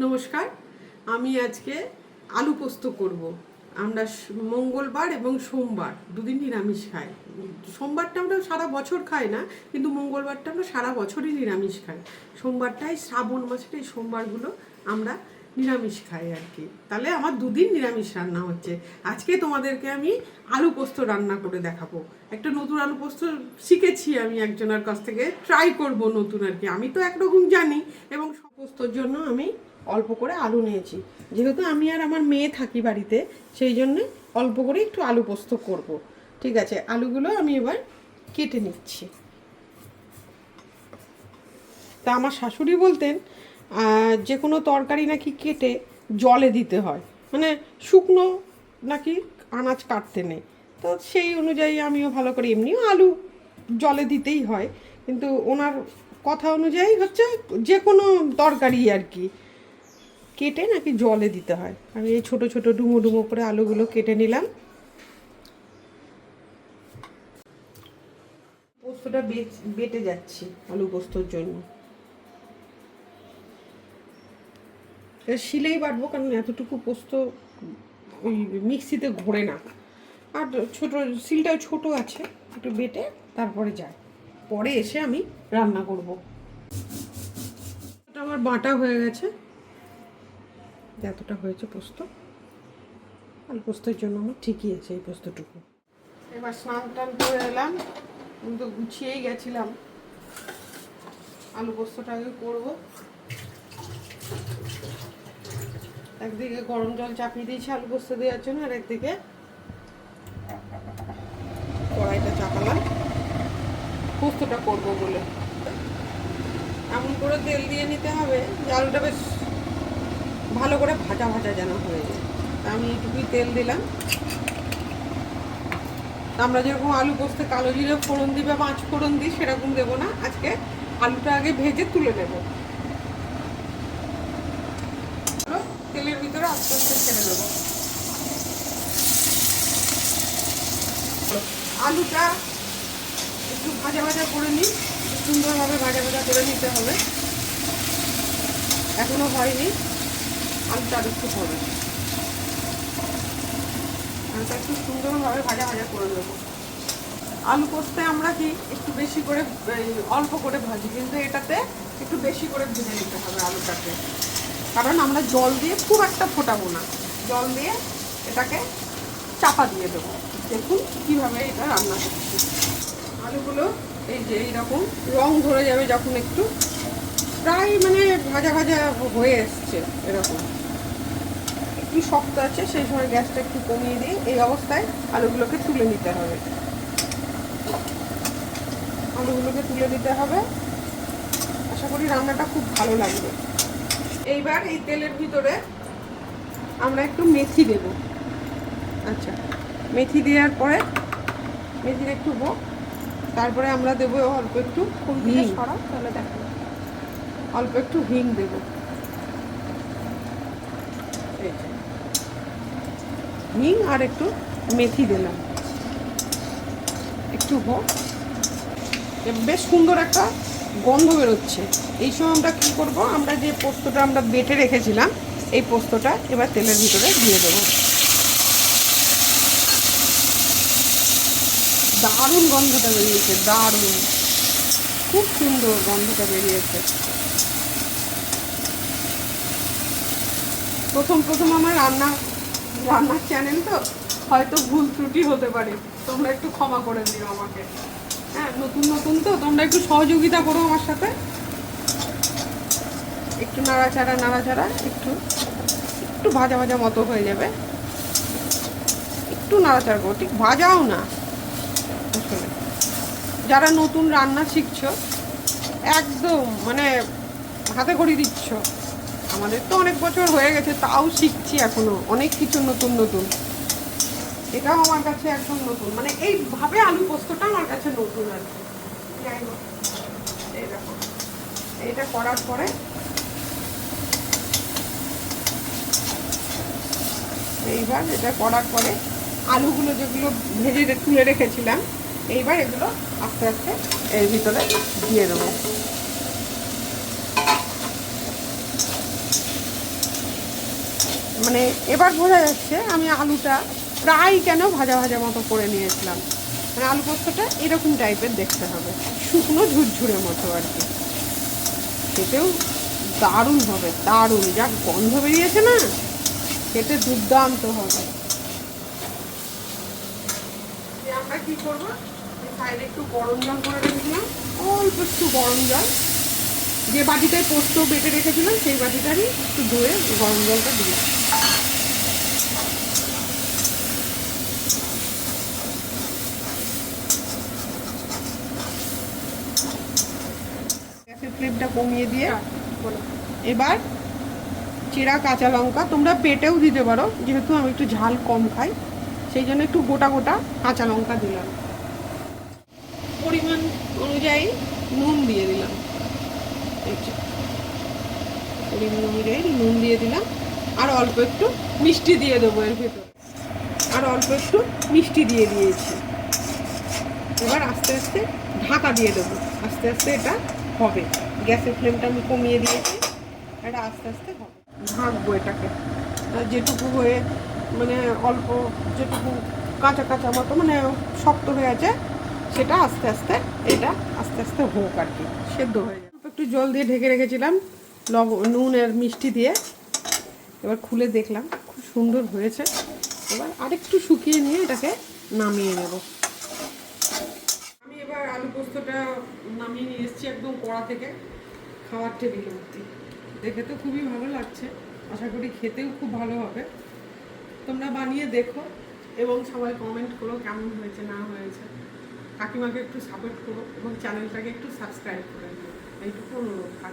নমস্কার, আমি আজকে আলু পোস্ত করব। আমরা মঙ্গলবার এবং সোমবার, দুদিন নিরামিষ খাই। সোমবারটা আমরা সারা বছর খাই না, কিন্তু মঙ্গলবারটা আমরা সারা বছরই নিরামিষ খাই। সোমবারটাই শ্রাবণ মাসের এই সোমবারগুলো আমরা নিরামিষ খাই আর কি। তাহলে আমার দুদিন নিরামিষ রান্না হচ্ছে। আজকে তোমাদেরকে আমি আলু পোস্ত রান্না করে দেখাবো। একটা নতুন আলু পোস্ত শিখেছি আমি একজনের কাছ থেকে ট্রাই করব নতুন আর কি। আমি তো একরকম জানি এবং পোস্তর জন্য আমি অল্প করে আলু নিয়েছি। যেহেতু আমি আর আমার মেয়ে থাকি বাড়িতে, সেই জন্য অল্প করে একটু আলু পোস্ত করব। ঠিক আছে, আলুগুলো আমি এবার কেটে নিচ্ছি। তা আমার শাশুড়ি বলতেন যে কোনো তরকারি নাকি কেটে জলে দিতে হয়। মানে শুকনো নাকি আনাজ কাটতে নেই। তো সেই অনুযায়ী আমিও ভালো করে এমনিও আলু জলে দিতেই হয়। কিন্তু ওনার কথা অনুযায়ী হচ্ছে যে কোনো তরকারি আর কি। কেটে নাকি জলে দিতে হয়। আমি এই ছোট ছোট ডুমো ডুমো করে আলুগুলো কেটে নিলাম। পোস্তটা বেটে যাচ্ছি আলু পোস্তর জন্য। শিলেই বাটবো, কারণ এতটুকু পোস্ত ওই মিক্সিতে ঘোরে না। আর ছোট, শিলটাও ছোট আছে, একটু বেটে তারপরে যায়। পরে এসে আমি রান্না করব। আমার বাটা হয়ে গেছে। এতটা হয়েছে পোস্ত। আর পোস্তের জন্য আমার ঠিকই আছে এই পোস্তটুকু। এবার স্নান টান করে এলাম, আমি তো গুছিয়েই গেছিলাম। আলু পোস্তটা আগে করব। একদিকে গরম জল চাপিয়ে দিয়েছি আলু পোস্ত দেওয়ার জন্য, আর একদিকে কড়াইটা চাপালাম। পোস্তটা করব বলে। এমন করে তেল দিয়ে নিতে হবে যে আলুটা বেশ ভালো করে ভাজা ভাজা যেন হয়ে যায়। আমি এইটুকুই তেল দিলাম। আমরা যেরকম আলু পোস্তে কালো জিরে ফোড়ন দিই বা পাঁচ ফোড়ন দিই, সেরকম দেবো না। আজকে আলুটা আগে ভেজে তুলে নেব। তেলের ভিতরে আস্তে আস্তে ছেড়ে দেবো। আলুটা একটু ভাজা ভাজা করে নিই। সুন্দরভাবে ভাজা ভাজা করে নিতে হবে। এখনও হয়নি। আলুটা একটু হবে আলুটা একটু সুন্দরভাবে ভাজা ভাজা করে দেবো আলু পোস্তে আমরা কি একটু বেশি করে অল্প করে ভাজি, কিন্তু এটাতে একটু বেশি করে ভেজে নিতে হবে আলুটাকে। কারণ আমরা জল দিয়ে খুব একটা ফোটাবো না। জল দিয়ে এটাকে চাপা দিয়ে দেবো। দেখুন কীভাবে এটা রান্না করছি আলুগুলো এই যে এইরকম রং ধরে যাবে যখন একটু, প্রায় মানে ভাজা ভাজা হয়ে এসছে এরকম। একটু শক্ত আছে সেই সময় গ্যাসটা একটু কমিয়ে দিয়ে এই অবস্থায় আলুগুলোকে তুলে নিতে হবে। আলুগুলোকে তুলে দিতে হবে। আশা করি রান্নাটা খুব ভালো লাগবে। এইবার এই তেলের ভিতরে আমরা একটু মেথি দেব। আচ্ছা মেথি দেওয়ার পরে মেথির একটু তারপরে আমরা দেবো অল্প একটু হিং। তাহলে দেখো। অল্প একটু হিং দেব। হিং আর একটু মেথি দিলাম। একটু হোক। বেশ সুন্দর একটা গন্ধ বেরোচ্ছে। এই সময় আমরা কী করব? আমরা যে পোস্তটা আমরা বেটে রেখেছিলাম, এই পোস্তটা এবার তেলের ভিতরে দিয়ে দেবো। দারুণ গন্ধটা বেরিয়েছে, দারুণ। খুব সুন্দর গন্ধটা বেরিয়েছে। প্রথম প্রথম আমার রান্না রান্নার চ্যানেল তো হয়তো ভুল ত্রুটি হতে পারে। তোমরা একটু ক্ষমা করে দিও আমাকে। হ্যাঁ নতুন নতুন তো, তোমরা একটু সহযোগিতা করো আমার সাথে। একটু নাড়াচাড়া নাড়াচাড়া, একটু একটু ভাজা ভাজা মতো হয়ে যাবে। একটু নাড়াচাড়া করো, ঠিক? ভাজাও না যারা নতুন রান্না শিখছো, একদম মানে হাতে করে দিচ্ছ। আমাদের তো অনেক বছর হয়ে গেছে, তাও শিখছি এখনও। অনেক কিছু নতুন নতুন। এটাও আমার কাছে একদম নতুন। মানে এইভাবে আলু পোস্তটা আমার কাছে নতুন আর কি। এই এটা করার পরে এইবার এটা করার পরে আলুগুলো যেগুলো ভেজে তুলে রেখেছিলাম, এইবার এগুলো আস্তে আস্তে এর ভিতরে দিয়ে দেবো। মানে এবার বোঝা যাচ্ছে আমি আলুটা প্রায় কেন ভাজা ভাজা মতো করে নিয়েছিলাম। মানে আলু পোস্তটা এরকম টাইপের দেখতে হবে। শুকনো ঝুরঝুরে মতো আর কি। খেতেও দারুণ হবে, দারুণ। যা গন্ধ বেরিয়েছে না? খেতে দুর্দান্ত হবে। আমরা কি করব? সাইডে একটু গরম জল করে রেখেছিলাম। অল্প একটু গরম জল। যে বাটিটায় পোস্ত বেটে রেখেছিলাম সেই বাটিটারই একটু ধুয়ে গরম জলটা দিয়ে গ্যাসের ফ্লেমটা কমিয়ে দিয়ে এবার চেরা কাঁচা লঙ্কা তোমরা বেটেও দিতে পারো যেহেতু আমি একটু ঝাল কম খাই সেই জন্য একটু গোটা গোটা কাঁচা লঙ্কা দিলাম। পরিমাণ অনুযায়ী নুন দিয়ে দিলাম। যে, পরিমাণ অনুযায়ী নুন দিয়ে দিলাম। আর অল্প একটু মিষ্টি দিয়ে দেবো এর ভেতরে। আর অল্প একটু মিষ্টি দিয়ে দিয়েছি। এবার আস্তে আস্তে ঢাকা দিয়ে দেবো। আস্তে আস্তে এটা হবে। গ্যাসের ফ্লেমটা আমি কমিয়ে দিয়েছি। এটা আস্তে আস্তে হবে। ঢাকবো এটাকে। যেটুকু হয়ে মানে অল্প যেটুকু কাঁচা কাঁচা মতো মানে শক্ত হয়ে আছে সেটা আস্তে আস্তে এটা আস্তে আস্তে হোক আর কি। সেদ্ধ হয়ে একটু জল দিয়ে ঢেকে রেখেছিলাম, লব, নুন আর মিষ্টি দিয়ে। এবার খুলে দেখলাম, খুব সুন্দর হয়েছে। এবার আরেকটু শুকিয়ে নিয়ে এটাকে নামিয়ে নেব। আমি এবার আলু পোস্তটা নামিয়ে নিয়ে এসেছি একদম কড়া থেকে, খাওয়ার টেবিল অবধি। দেখে তো খুবই ভালো লাগছে। আশা করি খেতেও খুব ভালো হবে। তোমরা বানিয়ে দেখো এবং সবাই কমেন্ট করো কেমন হয়েছে, না হয়েছে। কাকিমাকে একটু সাপোর্ট করো এবং চ্যানেলটাকে একটু সাবস্ক্রাইব করে দিও। 没吐露他